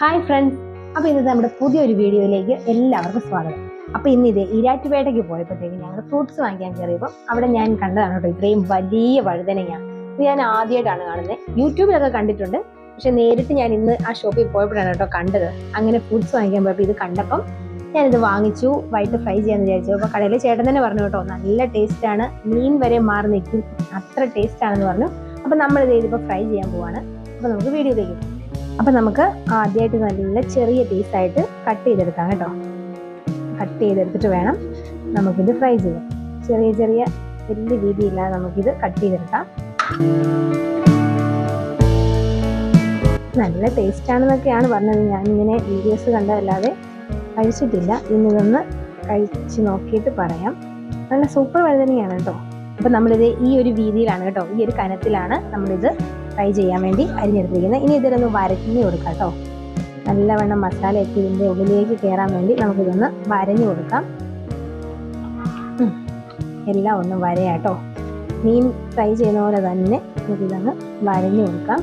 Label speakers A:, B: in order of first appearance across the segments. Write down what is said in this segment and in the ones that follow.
A: Hi friends അപ്പോൾ ഇന്നത്തെ നമ്മുടെ പുതിയൊരു വീഡിയോയിലേക്ക് എല്ലാവർക്കും സ്വാഗതം. അപ്പോൾ ഇന്ന് ഇത് ഇരാറ്റുപേട്ടയ്ക്ക് പോയപ്പോഴത്തേക്ക് ഞങ്ങൾ ഫ്രൂട്ട്സ് വാങ്ങിക്കാൻ കയറിയപ്പോൾ അവിടെ ഞാൻ കണ്ടതാണ് കേട്ടോ ഇത്രയും വലിയ വഴുതനങ്ങ. ഇത് ഞാൻ ആദ്യമായിട്ടാണ് കാണുന്നത്. യൂട്യൂബിലൊക്കെ കണ്ടിട്ടുണ്ട്. പക്ഷെ നേരിട്ട് ഞാൻ ഇന്ന് ആ ഷോപ്പിൽ പോയപ്പോഴാണ് കേട്ടോ കണ്ടത്. അങ്ങനെ ഫ്രൂട്ട്സ് വാങ്ങിക്കാൻ പോയപ്പോൾ ഇത് കണ്ടപ്പം ഞാനിത് വാങ്ങിച്ചു വൈകിട്ട് ഫ്രൈ ചെയ്യാന്ന് വിചാരിച്ചു. അപ്പോൾ കടയിലെ ചേട്ടൻ തന്നെ പറഞ്ഞു കേട്ടോ നല്ല ടേസ്റ്റാണ് മീൻ വരെ മാറി നിൽക്കും. അത്ര ടേസ്റ്റ് ആണെന്ന് പറഞ്ഞു. അപ്പോൾ നമ്മളിത് ഇതിപ്പോൾ ഫ്രൈ ചെയ്യാൻ പോവാണ്. അപ്പോൾ നമുക്ക് വീഡിയോ പോകാം. അപ്പം നമുക്ക് ആദ്യമായിട്ട് നല്ല ചെറിയ പീസായിട്ട് കട്ട് ചെയ്തെടുക്കാം കേട്ടോ. കട്ട് ചെയ്തെടുത്തിട്ട് വേണം നമുക്കിത് ഫ്രൈ ചെയ്യാം ചെറിയ ചെറിയ വലിയ രീതിയില്ലാതെ നമുക്കിത് കട്ട് ചെയ്തെടുക്കാം. നല്ല ടേസ്റ്റ് ആണെന്നൊക്കെയാണ് പറഞ്ഞത്. ഇങ്ങനെ വീഡിയോസ് കണ്ടതല്ലാതെ കഴിച്ചിട്ടില്ല. ഇന്നിതൊന്ന് കഴിച്ച് നോക്കിയിട്ട് പറയാം. നല്ല സൂപ്പർ വഴുതനയാണ് കേട്ടോ. അപ്പം നമ്മളിത് ഈ ഒരു രീതിയിലാണ് കേട്ടോ. ഈ ഒരു കനത്തിലാണ് നമ്മളിത് ഫ്രൈ ചെയ്യാൻ വേണ്ടി അരിഞ്ഞെടുത്തിരിക്കുന്നത്. ഇനി ഇതിലൊന്ന് വരഞ്ഞു കൊടുക്കാം കേട്ടോ. നല്ലവണ്ണം മസാലയൊക്കെ ഇതിന്റെ ഉള്ളിലേക്ക് കയറാൻ വേണ്ടി നമുക്കിതൊന്ന് വരഞ്ഞു കൊടുക്കാം. എല്ലാം ഒന്ന് വരയാട്ടോ മീൻ ഫ്രൈ ചെയ്യുന്ന പോലെ തന്നെ നമുക്കിതൊന്ന് വരഞ്ഞു കൊടുക്കാം.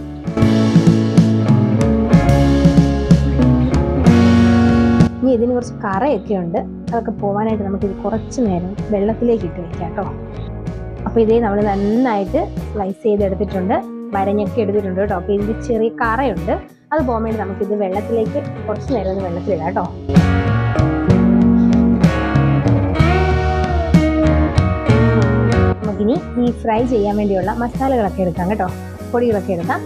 A: ഇനി ഇതിന് കുറച്ച് കറയൊക്കെ ഉണ്ട്. അതൊക്കെ പോകാനായിട്ട് നമുക്കിത് കുറച്ച് നേരം വെള്ളത്തിലേക്ക് ഇട്ട് വെക്കാം കേട്ടോ. അപ്പോൾ ഇതേ നമ്മൾ നന്നായിട്ട് സ്ലൈസ് ചെയ്തെടുത്തിട്ടുണ്ട്. വരഞ്ഞൊക്കെ എടുത്തിട്ടുണ്ട് കേട്ടോ. അപ്പോൾ ഇതിൽ ചെറിയ കറയുണ്ട്. അത് പോകാൻ വേണ്ടി നമുക്കിത് വെള്ളത്തിലേക്ക് കുറച്ച് നേരം ഒന്ന് വെള്ളത്തിലിടാം കേട്ടോ. നമുക്കിനി ഈ ഫ്രൈ ചെയ്യാൻ വേണ്ടിയുള്ള മസാലകളൊക്കെ എടുക്കാം കേട്ടോ. പൊടികളൊക്കെ എടുക്കാം.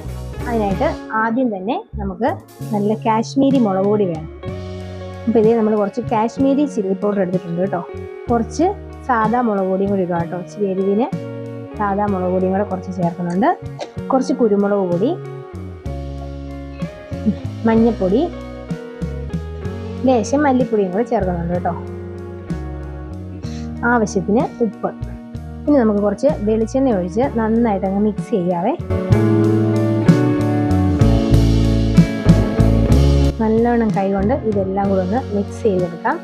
A: അതിനായിട്ട് ആദ്യം തന്നെ നമുക്ക് നല്ല കാശ്മീരി മുളക് പൊടി വേണം. അപ്പോൾ ഇതേ നമ്മൾ കുറച്ച് കാശ്മീരി ചില്ലി പൗഡർ എടുത്തിട്ടുണ്ട് കേട്ടോ. കുറച്ച് സാധാ മുളക് പൊടിയും കൂടി ഇടുക കേട്ടോ. ഇച്ചിരി എരിവിന് സാദാ മുളക് പൊടിയും കൂടെ കുറച്ച് ചേർക്കുന്നുണ്ട്. കുറച്ച് കുരുമുളക് പൊടി മഞ്ഞൾപ്പൊടി ലേശം മല്ലിപ്പൊടിയും കൂടെ ചേർക്കുന്നുണ്ട് കേട്ടോ. ആവശ്യത്തിന് ഉപ്പ്. ഇനി നമുക്ക് കുറച്ച് വെളിച്ചെണ്ണ ഒഴിച്ച് നന്നായിട്ട് അങ്ങ് മിക്സ് ചെയ്യാവേ. നല്ലോണം കൈകൊണ്ട് ഇതെല്ലാം കൂടെ ഒന്ന് മിക്സ് ചെയ്തെടുക്കാം.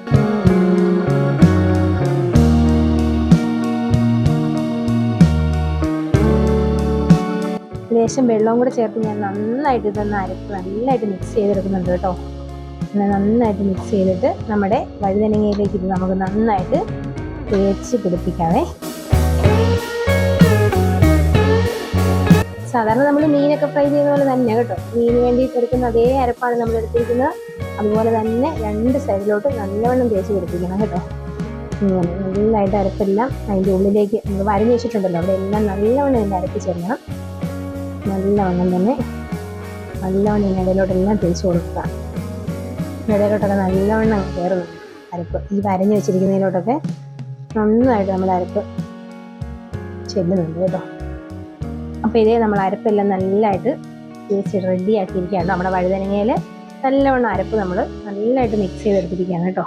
A: ലേശം വെള്ളവും കൂടെ ചേർത്ത് ഞാൻ നന്നായിട്ട് ഇതൊന്ന് അരപ്പ് നന്നായിട്ട് മിക്സ് ചെയ്തെടുക്കുന്നുണ്ട് കേട്ടോ. പിന്നെ നന്നായിട്ട് മിക്സ് ചെയ്തിട്ട് നമ്മുടെ വഴുതനങ്ങയിലേക്ക് ഇത് നമുക്ക് നന്നായിട്ട് തേച്ച് പിടിപ്പിക്കാവേ. സാധാരണ നമ്മൾ മീനൊക്കെ ഫ്രൈ ചെയ്യുന്ന പോലെ തന്നെ കേട്ടോ. മീന് വേണ്ടി എടുക്കുന്ന അതേ അരപ്പാണ് നമ്മൾ എടുത്തിരിക്കുന്നത്. അതുപോലെ തന്നെ രണ്ട് സൈഡിലോട്ട് നല്ലവണ്ണം തേച്ച് പിടിപ്പിക്കണം കേട്ടോ. ഇങ്ങനെ നല്ലതായിട്ട് അരപ്പെല്ലാം അതിന്റെ ഉള്ളിലേക്ക് നമ്മൾ വരഞ്ഞ് വെച്ചിട്ടുണ്ടല്ലോ. അവിടെ എല്ലാം നല്ലവണ്ണം അതിന്റെ അരപ്പ് ചേർക്കണം. നല്ലവണ്ണം തന്നെ നല്ലവണ്ണം ഇടയിലോട്ടെല്ലാം തിരിച്ചു കൊടുക്കുക. ഇടയിലോട്ടൊക്കെ നല്ലവണ്ണം കയറുന്നു അരപ്പ് ഈ വരഞ്ഞ് വെച്ചിരിക്കുന്നതിലോട്ടൊക്കെ നന്നായിട്ട് നമ്മൾ അരപ്പ് ചെല്ലുന്നുണ്ട് കേട്ടോ. അപ്പോൾ ഇതേ നമ്മൾ അരപ്പെല്ലാം നല്ലതായിട്ട് തേച്ച് റെഡി ആക്കിയിരിക്കുകയാണ്. നമ്മുടെ വഴുതനങ്ങയിൽ നല്ലവണ്ണം അരപ്പ് നമ്മൾ നല്ലതായിട്ട് മിക്സ് ചെയ്തെടുത്തിരിക്കുകയാണ് കേട്ടോ.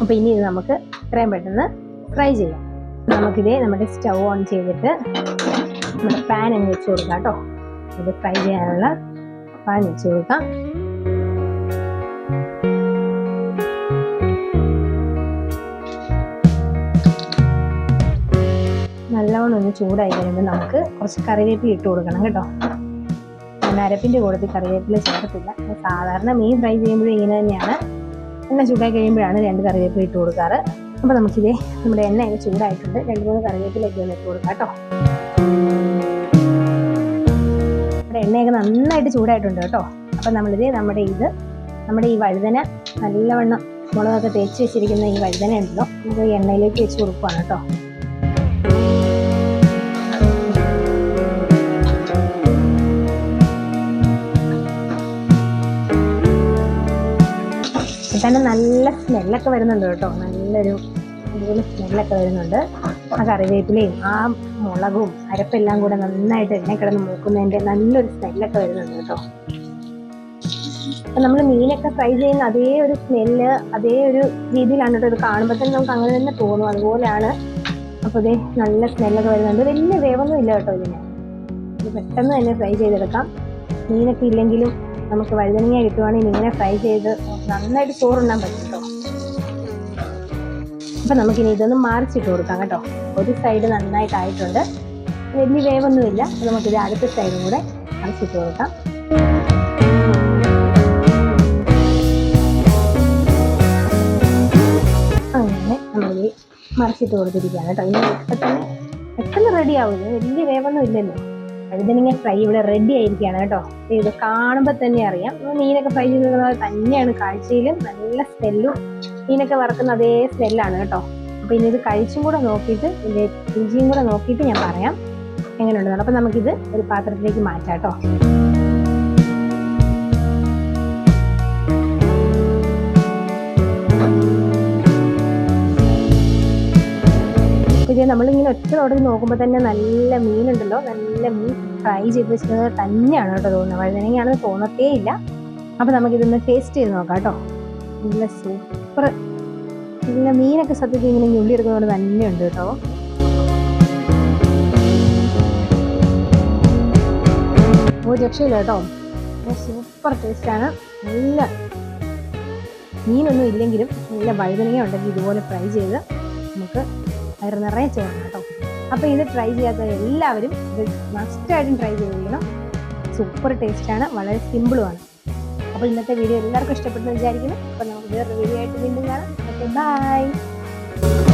A: അപ്പോൾ ഇനി ഇത് നമുക്ക് എത്രയും പെട്ടെന്ന് ഫ്രൈ ചെയ്യാം. നമുക്കിതേ നമ്മുടെ സ്റ്റൗ ഓൺ ചെയ്തിട്ട് നമ്മുടെ പാൻ അങ്ങ് വെച്ച് കൊടുക്കാം കേട്ടോ. ഇത് ഫ്രൈ ചെയ്യാനുള്ള പാൻ വെച്ച് കൊടുക്കാം. നല്ലവണ്ണം ഒന്ന് ചൂടായി കഴിയുമ്പോൾ നമുക്ക് കുറച്ച് കറിവേപ്പില ഇട്ട് കൊടുക്കണം കേട്ടോ. ഞാൻ അരപ്പിന്റെ കൂടത്തിൽ കറിവേപ്പില ചേർത്തില്ല സാധാരണ മീൻ ഫ്രൈ ചെയ്യുമ്പോഴും ഇങ്ങനെ തന്നെയാണ്. എണ്ണ ചൂടായി കഴിയുമ്പോഴാണ് രണ്ട് കറിവേപ്പില ഇട്ട് കൊടുക്കാറ്. അപ്പോൾ നമുക്കിതേ നമ്മുടെ എണ്ണയൊക്കെ ചൂടായിട്ടുണ്ട്. രണ്ട് മൂന്ന് കറിവേപ്പിലൊക്കെ ഒന്ന് ഇട്ട് കൊടുക്കാം കേട്ടോ. നമ്മുടെ എണ്ണയൊക്കെ നന്നായിട്ട് ചൂടായിട്ടുണ്ട് കേട്ടോ. അപ്പം നമ്മളിത് നമ്മുടെ ഇത് നമ്മുടെ ഈ വഴുതന നല്ലവണ്ണം മുളകൊക്കെ തേച്ച് വെച്ചിരിക്കുന്ന ഈ വഴുതന ഉണ്ടല്ലോ നമുക്ക് എണ്ണയിലേക്ക് വെച്ച് കൊടുക്കുവാണ് കേട്ടോ. തന്നെ നല്ല സ്മെല്ലൊക്കെ വരുന്നുണ്ട് കേട്ടോ. നല്ലൊരു അടിപൊളി സ്മെല്ലൊക്കെ വരുന്നുണ്ട്. ആ കറിവേപ്പിലയും ആ മുളകും അരപ്പെല്ലാം കൂടെ നന്നായിട്ട് എണ്ണ കിടന്ന് മൂക്കുന്നതിന്റെ നല്ലൊരു സ്മെല്ലൊക്കെ വരുന്നുണ്ട് കേട്ടോ. അപ്പം നമ്മൾ മീനൊക്കെ ഫ്രൈ ചെയ്യുന്ന അതേ ഒരു സ്മെല്ല് അതേ ഒരു രീതിയിലാണ് കേട്ടോ ഇത് കാണുമ്പോൾ തന്നെ നമുക്ക് അങ്ങനെ തന്നെ തോന്നും. അതുപോലെയാണ് അപ്പോൾ ഇതേ നല്ല സ്മെല്ലൊക്കെ വരുന്നുണ്ട്. വലിയ വേവൊന്നും ഇല്ല കേട്ടോ ഇതിന്. ഇത് പെട്ടെന്ന് തന്നെ ഫ്രൈ ചെയ്തെടുക്കാം. മീനൊക്കെ ഇല്ലെങ്കിലും നമുക്ക് വഴുതനങ്ങ കിട്ടുവാണെങ്കിൽ ഇങ്ങനെ ഫ്രൈ ചെയ്ത് നന്നായിട്ട് ചോറുണ്ണാൻ പറ്റും. അപ്പം നമുക്കിനി ഇതൊന്ന് മറിച്ചിട്ട് കൊടുക്കാം കേട്ടോ. ഒരു സൈഡ് നന്നായിട്ട് ആയിട്ടുണ്ട് വലിയ വേവൊന്നുമില്ല. നമുക്കിത് അടുത്ത സൈഡും കൂടെ മറിച്ചിട്ട് കൊടുക്കാം. അങ്ങനെ നമ്മൾ മറിച്ചിട്ട് കൊടുത്തിരിക്കുകയാണ് കേട്ടോ. ഇനി ഇപ്പം പെട്ടെന്ന് റെഡി ആവില്ല വലിയ വേവൊന്നും ഇല്ലല്ലോ അതിനിങ്ങനെ ഫ്രൈ ഇവിടെ റെഡി ആയിരിക്കുകയാണ് കേട്ടോ. ഇത് കാണുമ്പോൾ തന്നെ അറിയാം. മീനൊക്കെ ഫ്രൈ ചെയ്തിരുന്നത് തന്നെയാണ് കാഴ്ചയിൽ നല്ല സ്മെല്ലും മീനൊക്കെ വറക്കുന്ന അതേ സ്മെല്ലാണ് കേട്ടോ. അപ്പോൾ ഇനി ഇത് കഴിച്ചും കൂടെ നോക്കിയിട്ട് ഇതിന്റെ രുചിയും കൂടെ നോക്കിയിട്ട് ഞാൻ പറയാം എങ്ങനെയുണ്ടെന്ന്. അപ്പോൾ നമുക്കിത് ഒരു പാത്രത്തിലേക്ക് മാറ്റാം കേട്ടോ. നമ്മളിങ്ങനെ ഒറ്റ തുടങ്ങി നോക്കുമ്പോൾ തന്നെ നല്ല മീനുണ്ടല്ലോ. നല്ല മീൻ ഫ്രൈ ചെയ്ത് വെച്ചത് തന്നെയാണ് കേട്ടോ തോന്നുന്നത്. വഴുതനങ്ങയാണെന്ന് തോന്നത്തേ ഇല്ല. അപ്പോൾ നമുക്കിതൊന്ന് ടേസ്റ്റ് ചെയ്ത് നോക്കാം കേട്ടോ. നല്ല സൂപ്പർ നല്ല മീനൊക്കെ സത്യത്തിൽ ഇങ്ങനെ ഞുള്ളി എടുക്കുന്നതുകൊണ്ട് തന്നെയുണ്ട് കേട്ടോ. ഒരു രക്ഷയില്ല കേട്ടോ. സൂപ്പർ ടേസ്റ്റാണ് നല്ല മീനൊന്നും ഇല്ലെങ്കിലും നല്ല വഴുതനങ്ങ ഉണ്ടെങ്കിൽ ഇതുപോലെ ഫ്രൈ ചെയ്ത് നമുക്ക് വയറ് നിറയെ ചെയ്യണം കേട്ടോ. അപ്പോൾ ഇത് ട്രൈ ചെയ്യാത്ത എല്ലാവരും ഇത് മസ്റ്റായിട്ടും ട്രൈ ചെയ്തിരിക്കണം സൂപ്പർ ടേസ്റ്റാണ് വളരെ സിമ്പിളുമാണ് അപ്പോൾ ഇന്നത്തെ വീഡിയോ എല്ലാവർക്കും ഇഷ്ടപ്പെട്ടെന്ന് വിചാരിക്കുന്നു. അപ്പോൾ നമുക്ക് വേറൊരു വീഡിയോ ആയിട്ട് വീണ്ടും കാണാം. Okay bye